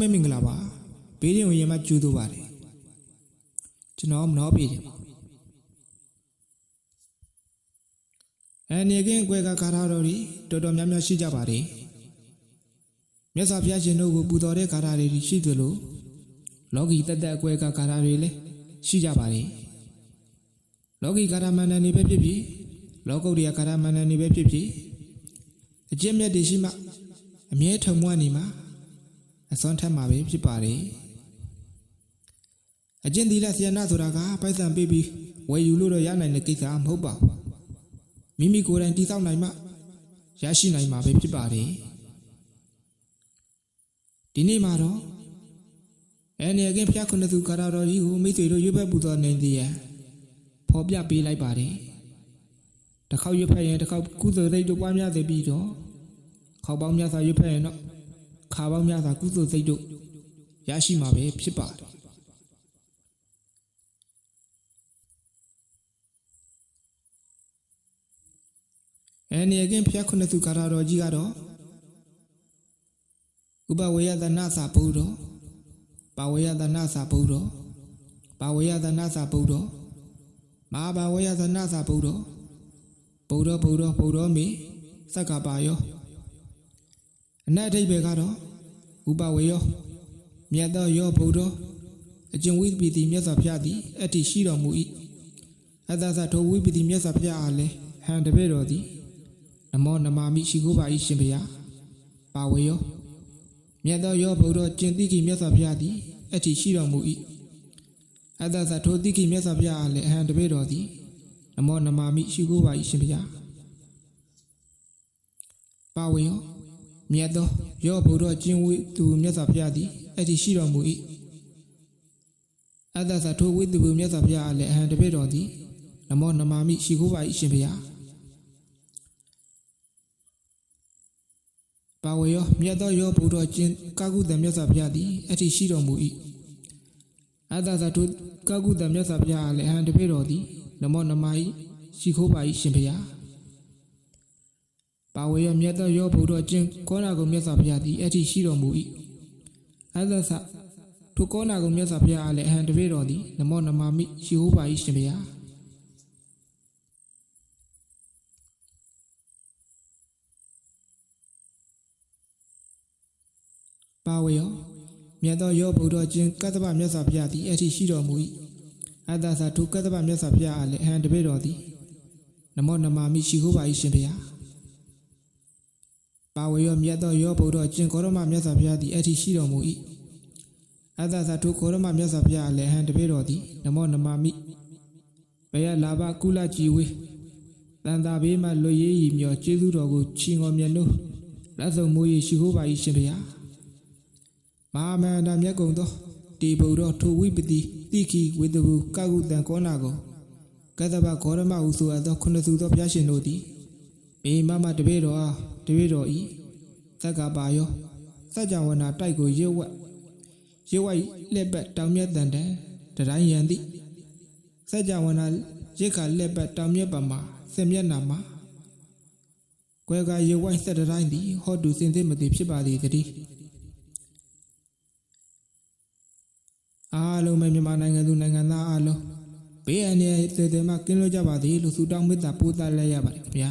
မဲမင်္ဂလာပါဘေးရင်ဝင်ရမှကျူးတော့ပါတယ်ကျွန်တော်မနှောပြေချင်ပါဘူးအဲနေကင်းကွယ်ကခါရတော်တွေတော်တော်များများရှိကြပါတယ်မြတ်စွာဘုရားရှင်တို့ကိုပူတော်တဲ့ခါရတွေရှိသလိုလောကီတက်တက်အကွယ်ကခါရတွေလည်းရှိကြပါတယ်လောကီကာရမန္တန်နေပဲဖြစ်ဖြစ်လောကုတ္တရာကာရမန္တန်နေပဲဖြစ်ဖြစ်အကျင့်မြတ်တွေရှိမှအမြဲထုံမွနေမှာ အစွမ်းထက်မှာပဲဖြစ်ပါတယ်အကျင့်သီလဆရာနာဆိုတာကပိုက်ဆံပေးပြီးဝယ်ယူလို့တော့ရနိုင်တဲ့ကိစ္စမဟုတ်ပါဘူးမိမိကိုယ်တိုင်တည်ဆောက်နိုင်မှရရှိနိုင်မှာပဲဖြစ်ပါတယ်ဒီနေ့မှာတော့အနေအကင်းဖျားခုနှစ်သူကာရတော်ကြီးကိုမိတ်ဆွေတို့ရွေးဖက်ပူတော်နိုင်သေးရန်ဖော်ပြပေးလိုက်ပါတယ်တစ်ခေါက်ရွေးဖက်ရင်တစ်ခေါက်ကုသိုလ်စိတ်တို့ပွားများစေပြီးတော့ခေါက်ပေါင်းများစွာရွေးဖက်ရင်တော့ ခါပေါင်းများစွာကုသိုလ်စိတ်တို့ရရှိမှာပဲဖြစ်ပါတယ်အဲနေကင်းဖျက်ခုနှစ်သူကာရတော်ကြီးကတော့ဥပဝေယသနာစာပုဒ်တော်ပါဝေယသနာစာပုဒ်တော်ပါဝေယသနာစာပုဒ်တော်မဟာဘာဝေယသနာစာပုဒ်တော်ပုဒ်တော်ပုဒ်တော်ပုဒ်တော်မေစက္ကပါယောအနတ်အဓိပ္ပာယ်ကတော့ ဥပဝေယောမြတ်သောယောဘုဒ္ဓအကျင့်ဝိပီတိမြတ်စွာဘုရားသည်အတ္တိရှိတော်မူ၏အတ္တသထိုဝိပီတိမြတ်စွာဘုရားအားလည်းဟန်တပည့်တော်သည်နမောနမာမိရှိခိုးပါ၏ရှင်ဘုရားပါဝေယောမြတ်သောယောဘုဒ္ဓကျင့်တိကိမြတ်စွာဘုရားသည်အတ္တိရှိတော်မူ၏အတ္တသထိုတိကိမြတ်စွာဘုရားအားလည်းဟန်တပည့်တော်သည်နမောနမာမိရှိခိုးပါ၏ရှင်ဘုရားပါဝေယော မြတ်သောရောဘုရောကျင်းဝိသူမြတ်စွာဘုရားသည်အဲ့ဒီရှိတော်မူ၏အတ္တသထိုဝိသူမြတ်စွာဘုရားအားလည်းအဟံတပည့်တော်သည်နမောနမာမိရှိခိုးပါ၏ရှင်ဘုရားပါဝေယောမြတ်သောရောဘုရောကျင်းကာကုတံမြတ်စွာဘုရားသည်အဲ့ဒီရှိတော်မူ၏အတ္တသထိုကာကုတံမြတ်စွာဘုရားအားလည်းအဟံတပည့်တော်သည်နမောနမာ၏ရှိခိုးပါ၏ရှင်ဘုရား ပါဝေရမြတ်သောရောဘုဒ္ဓကျင့်ကောနာကုမြတ်စွာဘုရားသည်အဋ္ဌိရှိတော်မူ၏အသသထိုကောနာကုမြတ်စွာဘုရားအားလည်းအဟံတပည့်တော်သည်နမောနမာမိရှိဟောပါ၏ရှင်ဘုရားပါဝေယောမြတ်သောရောဘုဒ္ဓကျင့်ကတ္တဗမြတ်စွာဘုရားသည်အဋ္ဌိရှိတော်မူ၏အသသထိုကတ္တဗမြတ်စွာဘုရားအားလည်းအဟံတပည့်တော်သည်နမောနမာမိရှိဟောပါ၏ရှင်ဘုရား ပါဝေရောမြတ်သောရောဘုဒ္ဓကျင့်ကောရမမြတ်စွာဘုရားသည်အဋ္ဌိရှိတော်မူ၏အတ္တသထုကောရမမြတ်စွာဘုရားလည်းဟန်တပည့်တော်သည်နမောနမမိဘယလာဘကုလကြည်ဝေတန်တာဘေးမှလွတ်ရေးရည်မြော်ကျေးဇူးတော်ကိုချီးငေါ်မြတ်လို့လက်စုံမိုးရရှိခိုးပါ၏ရှင်ဘုရားမဟာမန္တမြတ်ကုံသောတေဘုဒ္ဓထိုဝိပတိတိခိဝေတဘူကာကုတံကောနာကိုကတ္တဗဂေါရမဟုဆိုအပ်သောခုနှစ်စုသောဘုရားရှင်တို့သည်ဘေမမတပည့်တော်အား တပည့်တော်ဤသက္ကပါယောစัจ java နာတိုက်ကိုရွတ်ဝက်ရွတ်ဝက်လက်ပတ်တောင်မြတ်တန်တန်တတိုင်းရန်သည်စัจ java နာရိတ်ခါလက်ပတ်တောင်မြတ်ပမာဆင်မျက်နာမှာကွယ်ကရွတ်ဝက်ဆက်တတိုင်းသည်ဟောတုစင်စစ်မသိဖြစ်ပါသည်တည်းအားလုံးပဲမြန်မာနိုင်ငံသူနိုင်ငံသားအားလုံးဘေးအန္တရာယ်သေသေးမှကင်းလွတ်ကြပါသည်လို့ဆုတောင်းမေတ္တာပို့သလိုက်ရပါတယ်ခင်ဗျာ